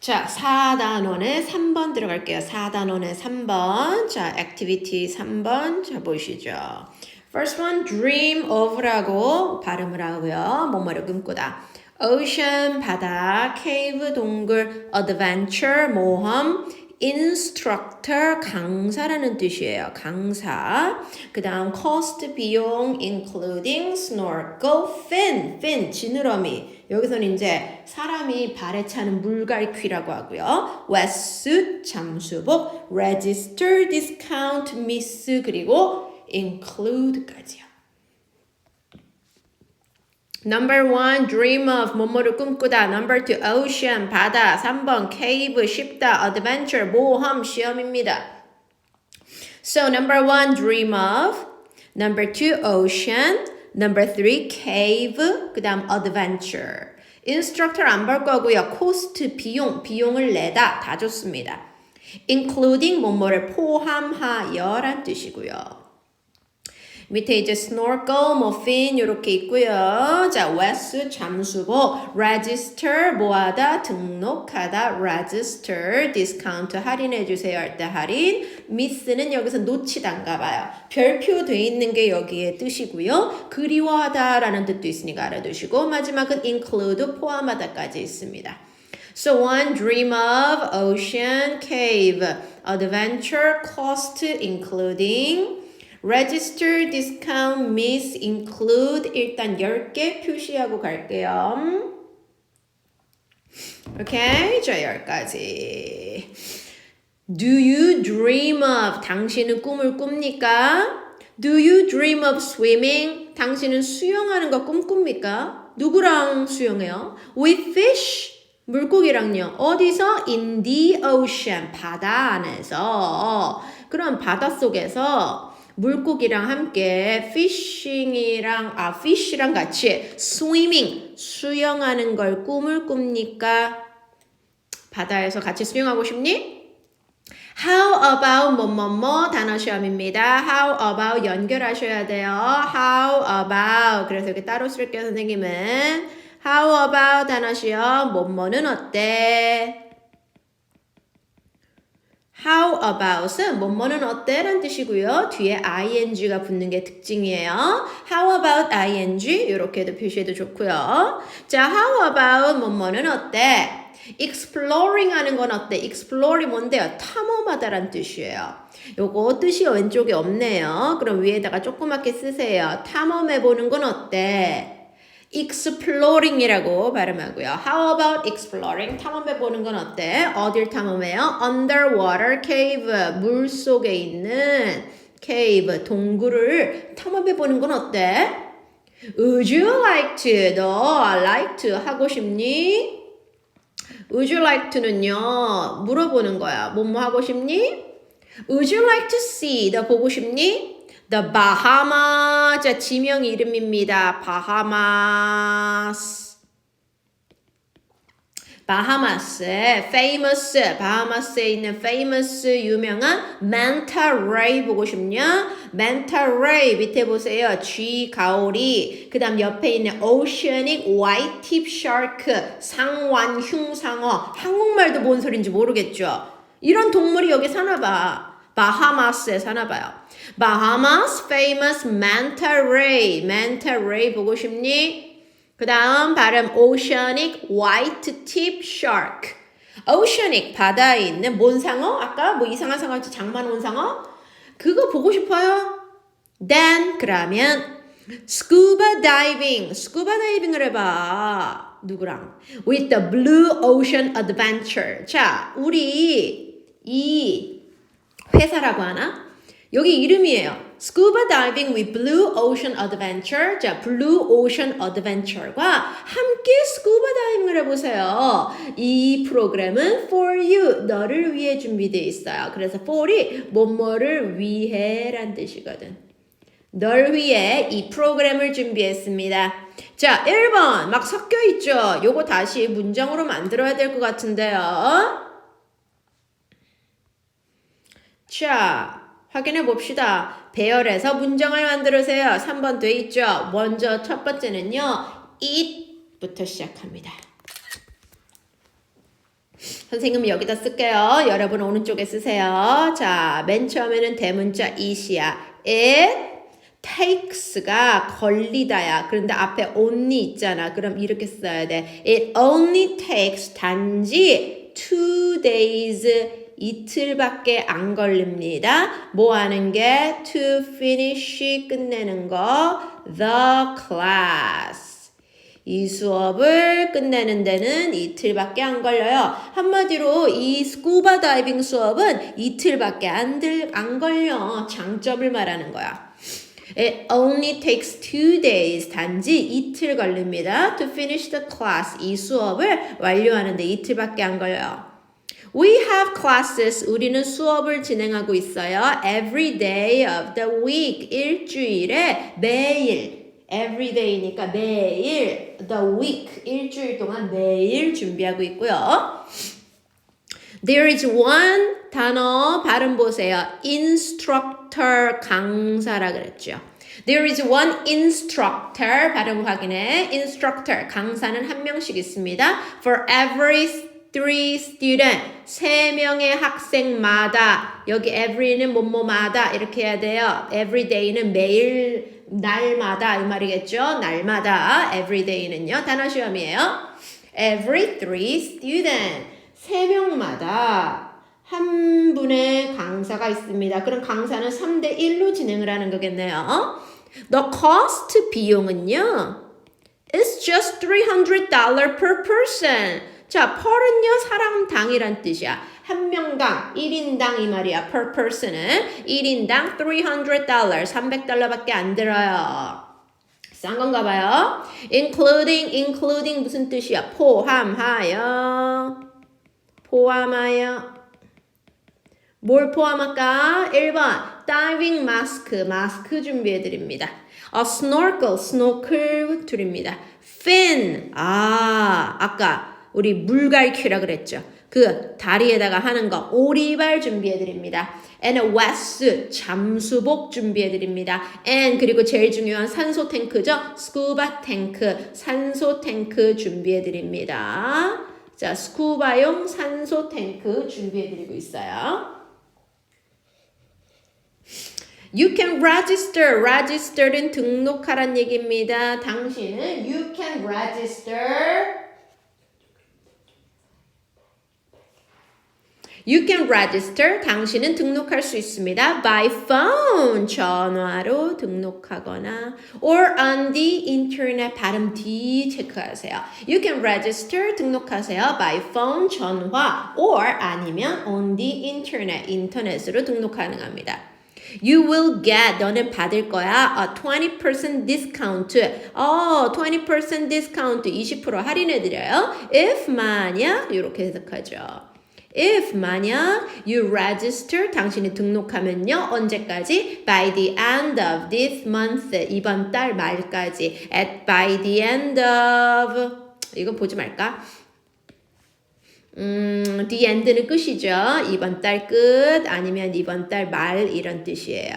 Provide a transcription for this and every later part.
자, 4단원에 3번 들어갈게요. 4단원에 3번. 자, activity 3번. 자, 보시죠. First one, dream of라고 발음을 하고요. 뭐뭐를 꿈꾸다. ocean, 바다, cave, 동굴, adventure, 모험, instructor, 강사라는 뜻이에요. 강사. 그 다음 cost, 비용, including, snorkel, fin, fin, 지느러미. 여기서는 이제 사람이 발에 차는 물갈퀴라고 하고요. wetsuit, 잠수복, register, discount, miss, 그리고 include까지요. Number one, dream of, 뭐뭐를 꿈꾸다. Number two, ocean, 바다. 3번, cave, 쉽다. adventure, 모험, 시험입니다. So, number one, dream of. Number two, ocean. Number three, cave. 그 다음, adventure. instructor 안볼 거고요. cost, 비용, 비용을 내다. 다 좋습니다. including, 뭐뭐를 포함하여 란 뜻이고요. 밑에 이제 snorkel, 뭐 fin 이렇게 있고요. 자, wetsuit 잠수복, register 뭐하다 등록하다, register discount 할인해 주세요 할 때 할인, miss는 여기서 놓치단가 봐요. 별표 돼 있는 게 여기에 뜻이고요. 그리워하다라는 뜻도 있으니까 알아두시고 마지막은 include 포함하다까지 있습니다. So one dream of ocean, cave, adventure, cost, including register, discount, miss, include 일단 10개 표시하고 갈게요. 오케이, 자 여기까지. Do you dream of? 당신은 꿈을 꿉니까? Do you dream of swimming? 당신은 수영하는 거 꿈꿉니까? 누구랑 수영해요? With fish? 물고기랑요. 어디서? In the ocean. 바다 안에서. 그럼 바다 속에서 물고기랑 함께 fishing이랑 아 fish랑 같이 swimming 수영하는 걸 꿈을 꿉니까? 바다에서 같이 수영하고 싶니? How about 뭐뭐뭐 단어 시험입니다. How about 연결하셔야 돼요. How about 그래서 이렇게 따로 쓸게요 선생님은 How about 단어 시험 뭐뭐는 어때? How about은 뭐뭐는 어때? 라는 뜻이고요. 뒤에 ing가 붙는 게 특징이에요. How about ing? 이렇게도 표시해도 좋고요. 자, how about 뭐뭐는 어때? exploring 하는 건 어때? explore 뭔데요? 탐험하다란 뜻이에요. 요거 뜻이 왼쪽에 없네요. 그럼 위에다가 조그맣게 쓰세요. 탐험해 보는 건 어때? Exploring이라고 발음하고요. How about exploring? 탐험해 보는 건 어때? 어딜 탐험해요? Underwater cave, 물 속에 있는 cave, 동굴을 탐험해 보는 건 어때? Would you like to? 너 like to 하고 싶니? Would you like to는요, 물어보는 거야. 뭐뭐 하고 싶니? Would you like to see? 너 보고 싶니? The Bahama. 자, 지명 이름입니다. Bahamas. 바하마스의 famous, 바하마스에 있는 famous 유명한 manta ray 보고 싶냐? manta ray 밑에 보세요. 쥐 가오리. 그 다음 옆에 있는 oceanic white tip shark 상완 흉상어. 한국말도 뭔 소린지 모르겠죠? 이런 동물이 여기 사나 봐. 바하마스에 사나 봐요. Bahamas famous manta ray. manta ray 보고 싶니? 그 다음 발음 oceanic white tip shark. oceanic 바다에 있는 뭔 상어? 아까 뭐 이상한 상어 했지 장만 온 상어? 그거 보고 싶어요? then 그러면 scuba diving. scuba diving을 해봐. 누구랑? with the blue ocean adventure. 자, 우리 이 회사라고 하나? 여기 이름이에요. Scuba Diving with Blue Ocean Adventure. 자, Blue Ocean Adventure과 함께 스쿠버 다이빙을 해보세요. 이 프로그램은 for you, 너를 위해 준비되어 있어요. 그래서 for이 뭐뭐를 위해란 뜻이거든. 널 위해 이 프로그램을 준비했습니다. 자, 1번 막 섞여 있죠. 요거 다시 문장으로 만들어야 될 것 같은데요. 자, 확인해 봅시다. 배열해서 문장을 만들으세요. 3번 돼 있죠? 먼저 첫 번째는요. it부터 시작합니다. 선생님 여기다 쓸게요. 여러분 오른쪽에 쓰세요. 자, 맨 처음에는 대문자 it이야. it takes가 걸리다야. 그런데 앞에 only 있잖아. 그럼 이렇게 써야 돼. It only takes 단지 two days 이틀밖에 안 걸립니다. 뭐 하는 게 to finish 끝내는 거 the class. 이 수업을 끝내는 데는 이틀밖에 안 걸려요. 한마디로 이 스쿠버 다이빙 수업은 이틀밖에 안, 들, 안 걸려. 장점을 말하는 거야. It only takes two days. 단지 이틀 걸립니다. To finish the class. 이 수업을 완료하는데 이틀밖에 안 걸려요. We have classes. 우리는 수업을 진행하고 있어요. Every day of the week. 일주일에 매일. Every day니까 매일. The week. 일주일 동안 매일 준비하고 있고요. There is one 단어 발음 보세요. instructor 강사라 그랬죠. There is one instructor 발음 확인해. instructor 강사는 한 명씩 있습니다. For every three student 세 명의 학생마다 여기 every는 뭐뭐마다 이렇게 해야 돼요. every day는 매일 날마다 이 말이겠죠. 날마다 every day는요. 단어 시험이에요. every three student 세 명마다 한 분의 강사가 있습니다. 그럼 강사는 3대 1로 진행을 하는 거겠네요. The cost 비용은요. It's just $300 per person. 자, per은요, 사람당이란 뜻이야. 한 명당, 1인당 이 말이야. per person은 1인당 $300, 300달러밖에 안 들어요. 싼 건가 봐요. including, including 무슨 뜻이야? 포함하여. 포함하여. 뭘 포함할까? 1번, diving mask, 마스크 준비해드립니다. A snorkel, snorkel 드립니다. fin, 아, 아까 우리 물갈퀴라 그랬죠. 그 다리에다가 하는 거 오리발 준비해 드립니다. And a wetsuit 잠수복 준비해 드립니다. And 그리고 제일 중요한 산소 탱크죠. 스쿠바 탱크 산소 탱크 준비해 드립니다. 자, 스쿠바용 산소 탱크 준비해 드리고 있어요. You can register. register는 등록하란 얘기입니다. 당신은 you can register You can register. 당신은 등록할 수 있습니다. By phone. 전화로 등록하거나 or on the internet. 발음 D 체크하세요. You can register. 등록하세요. By phone. 전화 or 아니면 on the internet. 인터넷으로 등록 가능합니다. You will get 너는 받을 거야 a 20% discount. 어, 20% discount 20% 할인해 드려요. If 만약 이렇게 해석하죠. If 만약 you register 당신이 등록하면요 언제까지 by the end of this month 이번 달 말까지 at by the end of 이거 보지 말까? 음, the end는 끝이죠. 이번 달 끝, 아니면 이번 달 말, 이런 뜻이에요.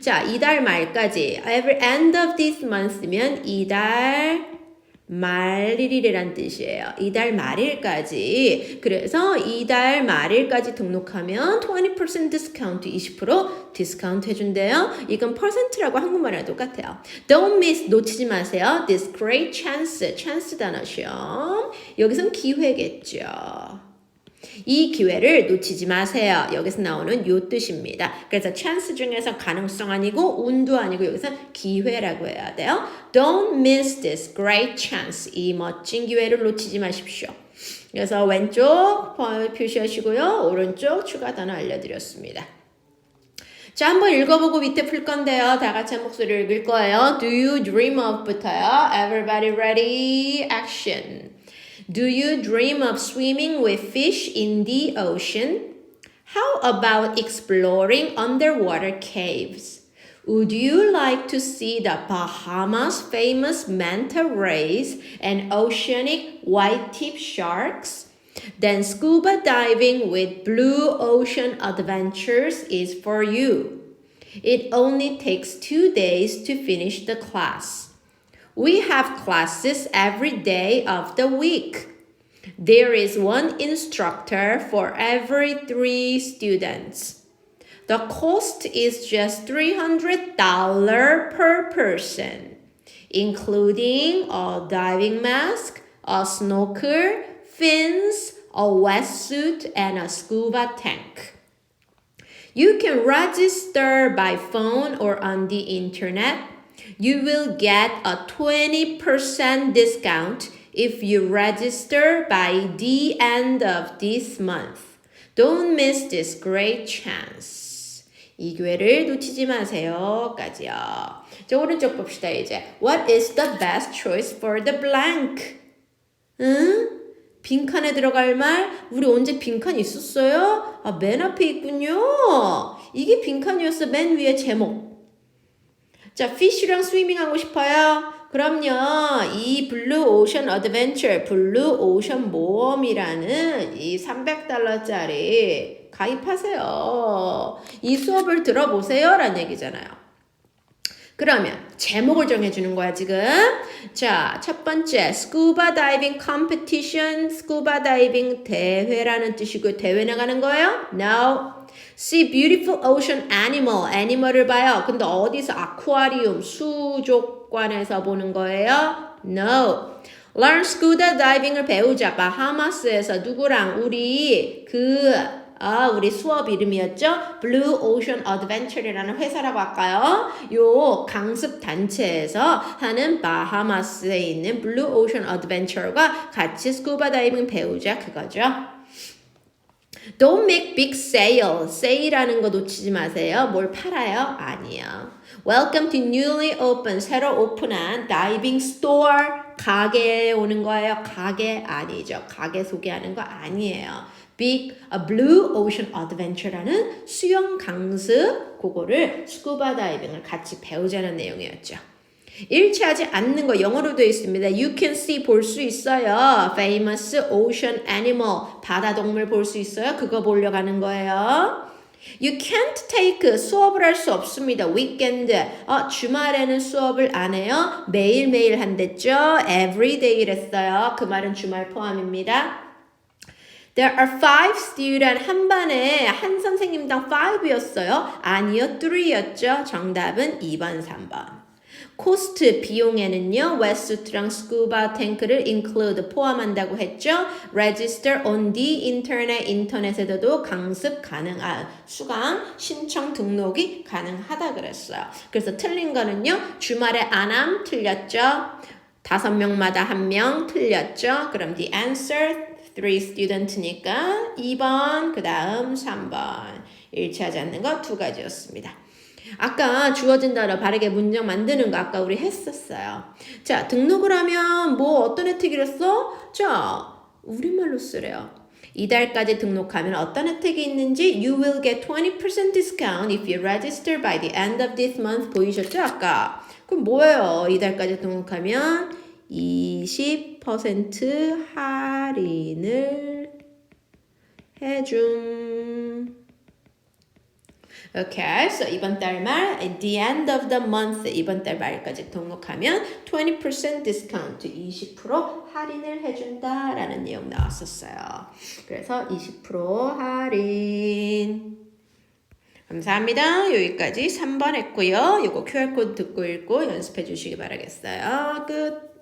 자, 이달 말까지. Every end of this month면 이달 말일이란 뜻이에요. 이달 말일까지. 그래서 이달 말일까지 등록하면 20% 디스카운트, 20% 디스카운트 해준대요. 이건 퍼센트라고 한국말이랑 똑같아요. Don't miss, 놓치지 마세요. This great chance, chance 단어 시험. 여기선 기회겠죠. 이 기회를 놓치지 마세요. 여기서 나오는 요 뜻입니다. 그래서 chance 중에서 가능성 아니고 운도 아니고 여기서 기회라고 해야 돼요. Don't miss this great chance. 이 멋진 기회를 놓치지 마십시오. 그래서 왼쪽 표시하시고요. 오른쪽 추가 단어 알려드렸습니다. 자, 한번 읽어보고 밑에 풀 건데요. 다 같이 한 목소리를 읽을 거예요. Do you dream of?부터요. Everybody ready? Action. Do you dream of swimming with fish in the ocean? How about exploring underwater caves? Would you like to see the Bahamas' famous manta rays and oceanic white tip sharks? Then scuba diving with Blue Ocean Adventures is for you. It only takes two days to finish the class. We have classes every day of the week. There is one instructor for every three students. The cost is just $300 per person, including a diving mask, a snorkel, fins, a wetsuit, and a scuba tank. You can register by phone or on the internet. You will get a 20% discount if you register by the end of this month. Don't miss this great chance. 이 기회를 놓치지 마세요. 까지요. 자, 오른쪽 봅시다, 이제. What is the best choice for the blank? 응? 빈칸에 들어갈 말? 우리 언제 빈칸 있었어요? 아, 맨 앞에 있군요. 이게 빈칸이었어. 맨 위에 제목. 자, 피쉬랑 스위밍 하고 싶어요? 그럼요. 이 블루 오션 어드벤처, 블루 오션 모험이라는 이 300달러짜리 가입하세요. 이 수업을 들어보세요. 라는 얘기잖아요. 그러면 제목을 정해주는 거야 지금. 자, 첫 번째 스쿠바 다이빙 컴피티션, 스쿠바 다이빙 대회라는 뜻이고 대회 나가는 거예요? No. See beautiful ocean animal, 애니멀을 봐요. 근데 어디서 아쿠아리움, 수족관에서 보는 거예요? No. Learn scuba diving을 배우자. 바하마스에서 누구랑 우리 그 아, 우리 수업 이름이었죠? Blue Ocean Adventure이라는 회사라고 할까요? 요 강습 단체에서 하는 바하마스에 있는 Blue Ocean Adventure과 같이 스쿠바 다이빙 배우자 그거죠. Don't make big sale. sale하는 거 놓치지 마세요. 뭘 팔아요? 아니요. Welcome to newly open, 새로 오픈한 다이빙 스토어. 가게에 오는 거예요. 가게 아니죠. 가게 소개하는 거 아니에요. Big a Blue Ocean Adventure라는 수영 강습 그거를 스쿠바 다이빙을 같이 배우자는 내용이었죠. 일치하지 않는 거 영어로 되어 있습니다. You can see 볼 수 있어요. Famous ocean animal 바다 동물 볼 수 있어요. 그거 보려 가는 거예요. You can't take 수업을 할 수 없습니다. weekend 어, 주말에는 수업을 안 해요. 매일매일 한댔죠. every day 랬어요. 그 말은 주말 포함입니다. There are five students 한 반에 한 선생님당 five였어요. 아니요, three였죠. 정답은 2번, 3번. 코스트 비용에는요, 웨스트랑 스쿠바 탱크를 include 포함한다고 했죠. register on the internet 인터넷에도 강습 가능한 수강 신청 등록이 가능하다 그랬어요. 그래서 틀린 거는요, 주말에 안함 틀렸죠. 다섯 명마다 한 명 틀렸죠. 그럼 the answer three student니까 2번, 그 다음 3번. 일치하지 않는 거 두 가지였습니다. 아까 주어진 단어 바르게 문장 만드는 거 아까 우리 했었어요. 자, 등록을 하면 뭐 어떤 혜택이 랬어? 자, 우리말로 쓰래요. 이달까지 등록하면 어떤 혜택이 있는지 You will get 20% discount if you register by the end of this month 보이셨죠? 아까. 그럼 뭐예요? 이달까지 등록하면 20% 할인을 해줌. Okay, so 이번 달 말, at the end of the month, 이번 달 말까지 등록하면 20% discount, 20% 할인을 해준다 라는 내용 나왔었어요. 그래서 20% 할인. 감사합니다. 여기까지 3번 했고요. 이거 QR코드 듣고 읽고 연습해 주시기 바라겠어요. 끝.